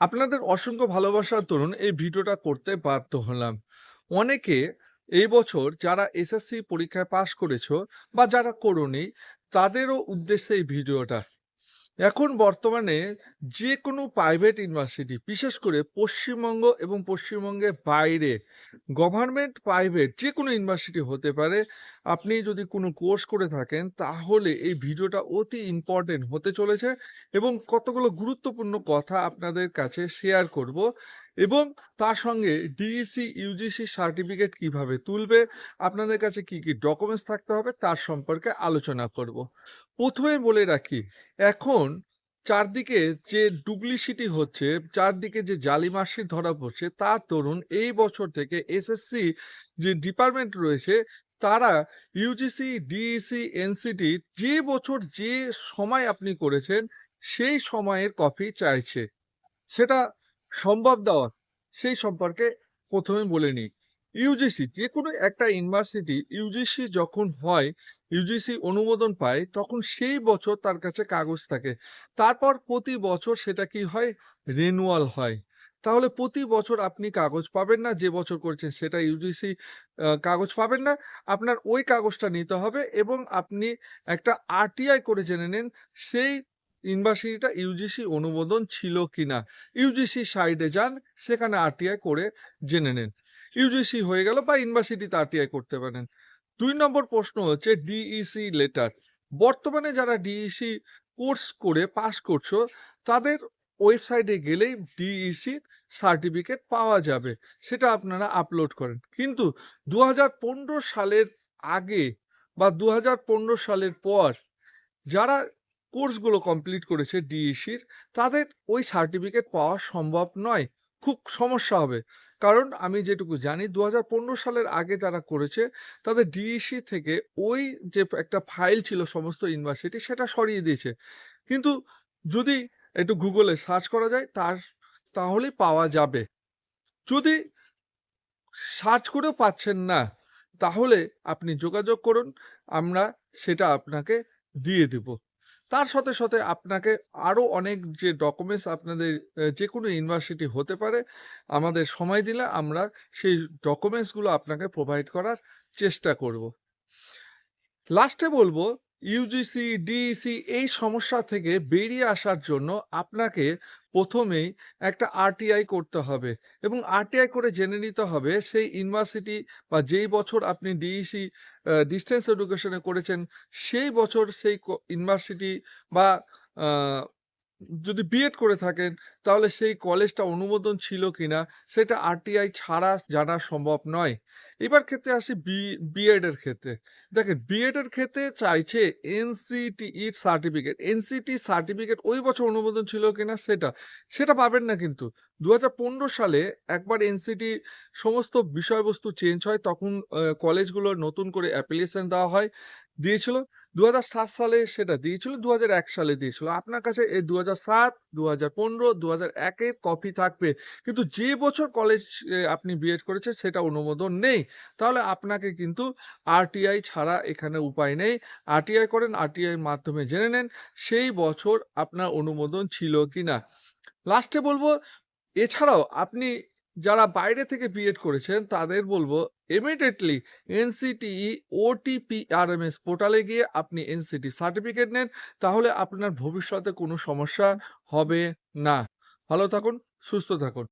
আপনাদের অসংখ্য ভালোবাসার দরুন এই ভিডিওটা করতে বাধ্য হলাম। অনেকে এই বছর যারা এসএসসি পরীক্ষায় পাশ করেছ বা যারা করোনি, তাদেরও উদ্দেশ্যে এই ভিডিওটা। এখন বর্তমানে যে কোনো প্রাইভেট ইউনিভার্সিটি বিশেষ করে পশ্চিমবঙ্গ এবং পশ্চিমবঙ্গের বাইরে গভর্নমেন্ট প্রাইভেট যে কোনো ইউনিভার্সিটি হতে পারে। আপনি যদি কোনো কোর্স করে থাকেন, তাহলে এই ভিডিওটা অতি ইম্পর্টেন্ট হতে চলেছে এবং কতগুলো গুরুত্বপূর্ণ কথা আপনাদের কাছে শেয়ার করব এবং তার সঙ্গে ডিইসি, ইউজিসি সার্টিফিকেট কীভাবে তুলবে, আপনাদের কাছে কি, কি ডকুমেন্টস থাকতে হবে তার সম্পর্কে আলোচনা করব। প্রথমে বলে রাখি এখন চারদিকে যে ডুপ্লিসিটি হচ্ছে, চারদিকে যে জালি মার্কশিট ধরা পড়ছে তার দরুন এই বছর থেকে এসএসসি যে ডিপার্টমেন্ট রয়েছে তারা ইউজিসি, ডিইসি, এনসিটি যে বছর যে সময় আপনি করেছেন সেই সময়ের কপি চাইছে। সেটা সম্ভব দেওয়া সেই সম্পর্কে প্রথমে বলে নিই। ইউজিসি যে কোনো একটা ইউনিভার্সিটি ইউজিসি যখন হয়, ইউজিসি অনুমোদন পায় তখন সেই বছর তার কাছে কাগজ থাকে। তারপর প্রতি বছর সেটা কি হয়? রেনুয়াল হয়। তাহলে প্রতি বছর আপনি কাগজ পাবেন না। যে বছর করেছেন সেটা ইউজিসি কাগজ পাবেন না। আপনার ওই কাগজটা নিতে হবে এবং আপনি একটা আরটিআই করে জেনে নিন সেই ইউনিভার্সিটিটা ইউজিসি অনুমোদন ছিল কিনা। ইউজিসি সাইডে যান, সেখানে আরটিআই করে জেনে নেন ইউজিসি হয়ে গেল বা ইউনিভার্সিটিতে আরটিআই করতে পারেন। দুই নম্বর প্রশ্ন হচ্ছে ডিইসি লেটার। বর্তমানে যারা ডিইসি কোর্স করে পাস করছ, তাদের ওয়েবসাইটে গেলেই ডিইসি সার্টিফিকেট পাওয়া যাবে। সেটা আপনারা আপলোড করেন। কিন্তু ২০১৫ সালের আগে বা ২০১৫ সালের পর যারা কোর্সগুলো কমপ্লিট করেছে ডিইসির, তাদের ওই সার্টিফিকেট পাওয়া সম্ভব নয়। খুব সমস্যা হবে। কারণ আমি যেটুকু জানি ২০১৫ সালের আগে যারা করেছে, তাদের ডিইসি থেকে ওই যে একটা ফাইল ছিল সমস্ত ইউনিভার্সিটি, সেটা সরিয়ে দিয়েছে। কিন্তু যদি একটু গুগলে সার্চ করা যায়, তার, তাহলেই পাওয়া যাবে। যদি সার্চ করেও পাচ্ছেন না, তাহলে আপনি যোগাযোগ করুন। আমরা সেটা আপনাকে দিয়ে দিব। তার সাথে, সাথে আপনাকে আরও অনেক যে ডকুমেন্টস আপনাদের যে কোনো ইউনিভার্সিটি হতে পারে আমাদের সময় দিলে আমরা সেই ডকুমেন্টসগুলো আপনাকে প্রোভাইড করার চেষ্টা করব। লাস্টে বলব ইউজিসি, ডিইসি এই সমস্যা থেকে বেরিয়ে আসার জন্য আপনাকে প্রথমেই একটা আরটিআই করতে হবে এবং আরটিআই করে জেনে নিতে হবে সেই ইউনিভার্সিটি বা যেই বছর আপনি ডিইসি ডিস্টেন্স এডুকেশনে করেছেন সেই বছর সেই ইউনিভার্সিটি বা যদি বিএড করে থাকেন, তাহলে সেই কলেজটা অনুমোদন ছিল কিনা, সেটা আরটিআই ছাড়া জানা সম্ভব নয়। এবার ক্ষেত্রে আসি বি বিএড এর ক্ষেত্রে। দেখেন বিএড এর ক্ষেত্রে চাইছে এনসিটিই সার্টিফিকেট। এনসিটি সার্টিফিকেট ওই বছর অনুমোদন ছিল কিনা, সেটা। সেটা পাবেন না কিন্তু। ২০১৫ সালে একবার এনসিটি সমস্ত বিষয়বস্তু চেঞ্জ হয়, তখন আ কলেজগুলো নতুন করে অ্যাপ্লিকেশন দেওয়া হয়। দিয়েছিল। ২০০৭ সালে সেটা দিয়েছিল, ২০০১ সালে দিয়েছিল। আপনার কাছে এই ২০০৭, ২০১৫, ২০০১ এর কপি থাকবে। কিন্তু যে বছর কলেজ আপনি বিএড করেছেন সেটা অনুমোদন নেই। তাহলে আপনাকে কিন্তু আরটিআই ছাড়া এখানে উপায় নেই। আরটিআই করেন, আরটিআই মাধ্যমে জেনে নেন সেই বছর আপনার অনুমোদন ছিল কি না লাস্টে বলব এছাড়াও আপনি যারা বাইরে থেকে বিএড করেছেন তাদের বলব ইমিডিয়েটলি এনসিটিই ওটিপিআরএমএস পোর্টালে গিয়ে আপনি এনসিটি সার্টিফিকেট নেন। তাহলে আপনার ভবিষ্যতে কোনো সমস্যা হবে না। ভালো থাকুন, সুস্থ থাকুন।